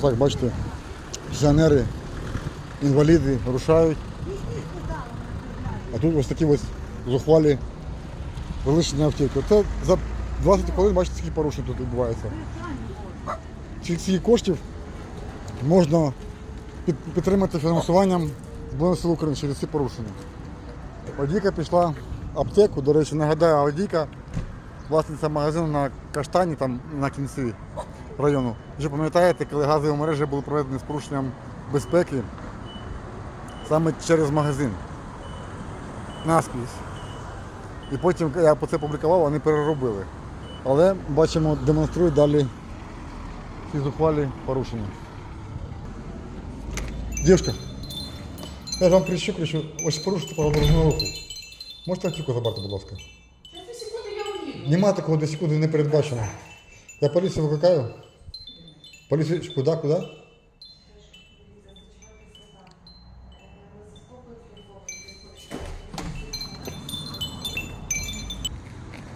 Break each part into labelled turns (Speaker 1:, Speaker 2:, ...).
Speaker 1: Ось бачите, пенсіонери, інваліди рушають. А тут ось такі ось зухвалі залишення автівки. Це за 20 хвилин, бачите, скільки порушень тут відбувається. Ці коштів можна під, підтримати фінансуванням Збройних сил України через ці порушення. Водійка пішла в аптеку, до речі, нагадаю, водійка власниця магазину на каштані, там на кінці району. Вже пам'ятаєте, коли газові мережі були проведені з порушенням безпеки саме через магазин. Наскрізь. І потім я по це публікував, вони переробили. Але бачимо, демонструють далі ці зухвалі порушення. Дівчинка, я ж вам кричу, кричу, ось порушити право дорожнього руху. Можете автівку забрати, будь ласка? Нема такого до секунди не передбачено. Я поліцію викликаю. Поліцію куди, куди?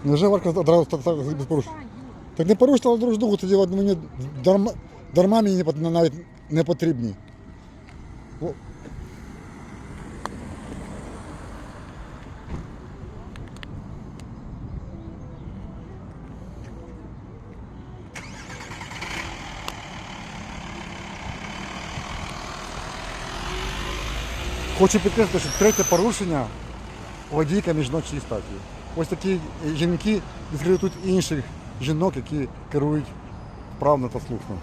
Speaker 1: Невже варка одразу так, так, без порушень? Так не порушила але дорожню руху, тоді мені дарма, дарма мені навіть не потрібні. Хочу підкреслити, що третє порушення водійка міжночої статі. Ось такі жінки дискредитують інших жінок, які керують правно та слушно.